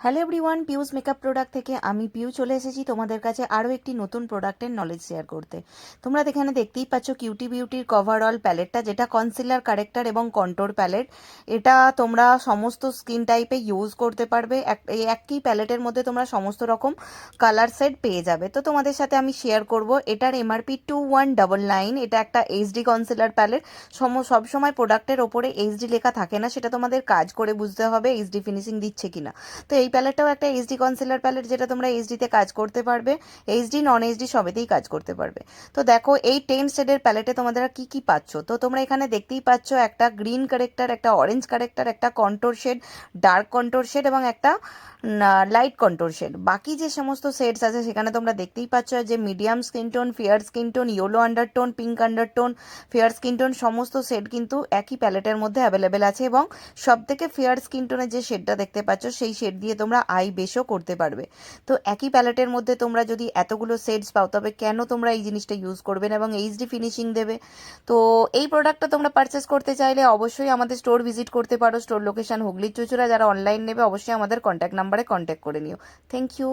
Hello everyone Piu's makeup product থেকে আমি পিউ চলে এসেছি তোমাদের কাছে আরও একটি নতুন প্রোডাক্টের নলেজ শেয়ার করতে। তোমরা এখানে দেখতেই পাচ্ছ কিউটি বিউটির কভারঅল প্যালেটটা যেটা কনসিলার কারেক্টার এবং কন্টোর প্যালেট এটা তোমরা সমস্ত স্কিন টাইপে ইউজ করতে পারবে। এক- এই একই প্যালেটের মধ্যে তোমরা সমস্ত রকম কালার সেট পেয়ে যাবে। তো তোমাদের সাথে আমি শেয়ার করব, এটার MRP two one double nine এটা একটা এইচডি কনসিলার প্যালেট সম সবসময় প্রোডাক্টের ওপরে এইচডি লেখা থাকে না, সেটা তোমাদের কাজ করে বুঝতে হবে এইচডি ফিনিশিং দিচ্ছে কিনা। তো এই প্যালেটটাও একটা এইচডি কনসিলার প্যালেট যেটা তোমরা এইচডিতে কাজ করতে পারবে। এইচডি নন এইচডি সবেতেই কাজ করতে পারবে। তো দেখো, এই টেন শেডের প্যালেটে তোমাদের কি কি পাচ্ছ? তো তোমরা এখানে দেখতেই পাচ্ছ একটা গ্রিন কারেক্টার একটা অরেঞ্জ কারেক্টার একটা contour shade dark contour shade এবং একটা লাইট কন্টোর শেড বাকি যে সমস্ত শেডস আছে সেখানে তোমরা দেখতেই পাচ্ছ যে medium skin tone fair skin tone yellow undertone pink undertone fair skin tone সমস্ত শেড কিন্তু একই প্যালেটের মধ্যে অ্যাভেলেবেল আছে এবং সব থেকে ফেয়ার স্কিন টোনের যে শেডটা দেখতে পাচ্ছ সেই শেড দিয়ে তোমরা আই বেশও করতে পারবে। তো একই প্যালেটের মধ্যে তোমরা যদি এতগুলো সেটস পাও, তবে কেন তোমরা এই জিনিসটা ইউজ করবেন এবং এইচডি ফিনিশিং দেবে? তো এই প্রোডাক্টটা তোমরা পারচেস করতে চাইলে অবশ্যই আমাদের স্টোর ভিজিট করতে পারো। স্টোর লোকেশন হুগলির চুচুরা যারা অনলাইন নেবে, অবশ্যই আমাদের কন্ট্যাক্ট নাম্বারে কন্ট্যাক্ট করে নিও। Thank you